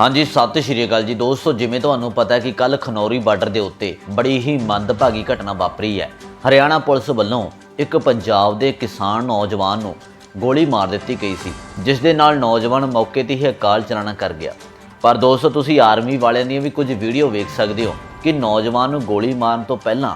ਹਾਂਜੀ, ਸਤਿ ਸ਼੍ਰੀ ਅਕਾਲ ਜੀ। ਦੋਸਤੋ, ਜਿਵੇਂ ਤੁਹਾਨੂੰ ਪਤਾ ਹੈ ਕਿ ਕੱਲ ਖਨੌਰੀ ਬਾਰਡਰ ਦੇ ਉੱਤੇ ਬੜੀ ਹੀ ਮੰਦਭਾਗੀ ਘਟਨਾ ਵਾਪਰੀ ਹੈ। ਹਰਿਆਣਾ ਪੁਲਿਸ ਵੱਲੋਂ ਇੱਕ ਪੰਜਾਬ ਦੇ ਕਿਸਾਨ ਨੌਜਵਾਨ ਨੂੰ ਗੋਲੀ ਮਾਰ ਦਿੱਤੀ ਗਈ ਸੀ, ਜਿਸ ਦੇ ਨਾਲ ਨੌਜਵਾਨ ਮੌਕੇ ਤੇ ਹੀ ਅਕਾਲ ਚਲਾਣਾ ਕਰ ਗਿਆ। ਪਰ ਦੋਸਤੋ, ਤੁਸੀਂ ਆਰਮੀ ਵਾਲਿਆਂ ਦੀਆਂ ਵੀ ਕੁਝ ਵੀਡੀਓ ਵੇਖ ਸਕਦੇ ਹੋ ਕਿ ਨੌਜਵਾਨ ਨੂੰ ਗੋਲੀ ਮਾਰਨ ਤੋਂ ਪਹਿਲਾਂ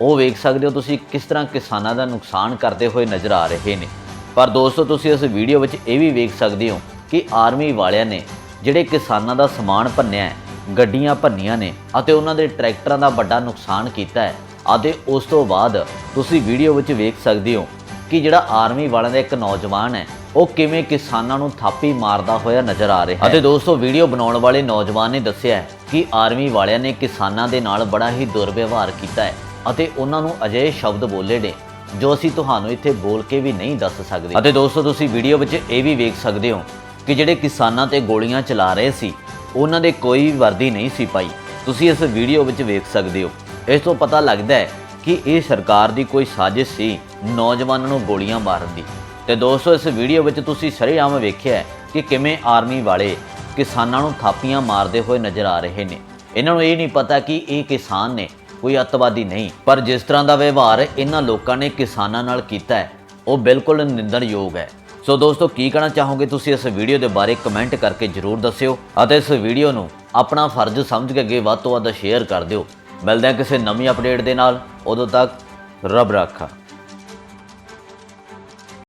ਉਹ ਵੇਖ ਸਕਦੇ ਹੋ ਤੁਸੀਂ ਕਿਸ ਤਰ੍ਹਾਂ ਕਿਸਾਨਾਂ ਦਾ ਨੁਕਸਾਨ ਕਰਦੇ ਹੋਏ ਨਜ਼ਰ ਆ ਰਹੇ ਨੇ। ਪਰ ਦੋਸਤੋ, ਤੁਸੀਂ ਇਸ ਵੀਡੀਓ ਵਿੱਚ ਇਹ ਵੀ ਵੇਖ ਸਕਦੇ ਹੋ ਕਿ ਆਰਮੀ ਵਾਲਿਆਂ ਨੇ ਜਿਹੜੇ ਕਿਸਾਨਾਂ ਦਾ ਸਮਾਨ ਭੰਨਿਆ ਹੈ, ਗੱਡੀਆਂ ਭੰਨੀਆਂ ਨੇ ਅਤੇ ਉਹਨਾਂ ਦੇ ਟਰੈਕਟਰਾਂ ਦਾ ਵੱਡਾ ਨੁਕਸਾਨ ਕੀਤਾ ਹੈ। ਅਤੇ ਉਸ ਤੋਂ ਬਾਅਦ ਤੁਸੀਂ ਵੀਡੀਓ ਵਿੱਚ ਵੇਖ ਸਕਦੇ ਹੋ ਕਿ ਜਿਹੜਾ ਆਰਮੀ ਵਾਲਿਆਂ ਦਾ ਇੱਕ ਨੌਜਵਾਨ ਹੈ, ਉਹ ਕਿਵੇਂ ਕਿਸਾਨਾਂ ਨੂੰ ਥਾਪੀ ਮਾਰਦਾ ਹੋਇਆ ਨਜ਼ਰ ਆ ਰਿਹਾ ਹੈ। ਅਤੇ ਦੋਸਤੋ, ਵੀਡੀਓ ਬਣਾਉਣ ਵਾਲੇ ਨੌਜਵਾਨ ਨੇ ਦੱਸਿਆ ਕਿ ਆਰਮੀ ਵਾਲਿਆਂ ਨੇ ਕਿਸਾਨਾਂ ਦੇ ਨਾਲ ਬੜਾ ਹੀ ਦੁਰਵਿਵਹਾਰ ਕੀਤਾ ਹੈ ਅਤੇ ਉਹਨਾਂ ਨੂੰ ਅਜਿਹੇ ਸ਼ਬਦ ਬੋਲੇ ਨੇ, ਜੋ ਅਸੀਂ ਤੁਹਾਨੂੰ ਇੱਥੇ ਬੋਲ ਕੇ ਵੀ ਨਹੀਂ ਦੱਸ ਸਕਦੇ। ਅਤੇ ਦੋਸਤੋ, ਤੁਸੀਂ ਵੀਡੀਓ ਵਿੱਚ ਇਹ ਵੀ ਵੇਖ ਸਕਦੇ ਹੋ ਕਿ ਜਿਹੜੇ ਕਿਸਾਨਾਂ ਤੇ ਗੋਲੀਆਂ ਚਲਾ ਰਹੇ ਸੀ, ਉਹਨਾਂ ਦੇ ਕੋਈ ਵਰਦੀ ਨਹੀਂ ਸੀ ਪਾਈ। ਤੁਸੀਂ ਇਸ ਵੀਡੀਓ ਵਿੱਚ ਵੇਖ ਸਕਦੇ ਹੋ। ਇਸ ਤੋਂ ਪਤਾ ਲੱਗਦਾ ਹੈ ਕਿ ਇਹ ਸਰਕਾਰ ਦੀ ਕੋਈ ਸਾਜ਼ਿਸ਼ ਸੀ ਨੌਜਵਾਨਾਂ ਨੂੰ ਗੋਲੀਆਂ ਮਾਰਨ ਦੀ। ਤੇ ਦੋਸਤੋ, ਇਸ ਵੀਡੀਓ ਵਿੱਚ ਤੁਸੀਂ ਸ਼ਰੇਆਮ ਵੇਖਿਆ ਕਿ ਕਿਵੇਂ ਆਰਮੀ ਵਾਲੇ ਕਿਸਾਨਾਂ ਨੂੰ ਥਾਪੀਆਂ ਮਾਰਦੇ ਹੋਏ ਨਜ਼ਰ ਆ ਰਹੇ ਨੇ। ਇਹਨਾਂ ਨੂੰ ਇਹ ਨਹੀਂ ਪਤਾ ਕਿ ਇਹ ਕਿਸਾਨ ਨੇ ਕੋਈ ਅੱਤਵਾਦੀ ਨਹੀਂ। ਪਰ ਜਿਸ ਤਰ੍ਹਾਂ ਦਾ ਵਿਵਹਾਰ ਇਹਨਾਂ ਲੋਕਾਂ ਨੇ ਕਿਸਾਨਾਂ ਨਾਲ ਕੀਤਾ ਹੈ, ਉਹ ਬਿਲਕੁਲ ਨਿੰਦਣਯੋਗ ਹੈ। ਸੋ ਦੋਸਤੋ, ਕੀ ਕਹਿਣਾ ਚਾਹੋਗੇ ਤੁਸੀਂ ਇਸ ਵੀਡੀਓ ਦੇ ਬਾਰੇ ਕਮੈਂਟ ਕਰਕੇ ਜਰੂਰ ਦੱਸਿਓ ਅਤੇ ਇਸ ਵੀਡੀਓ ਨੂੰ ਆਪਣਾ ਫਰਜ਼ ਸਮਝ ਕੇ ਅੱਗੇ ਵੱਧ ਤੋਂ ਵੱਧ ਸ਼ੇਅਰ ਕਰ ਦਿਓ। ਮਿਲਦੇ ਹਾਂ ਕਿਸੇ ਨਵੀਂ ਅਪਡੇਟ ਦੇ ਨਾਲ। ਉਦੋਂ ਤੱਕ ਰੱਬ ਰਾਖਾ।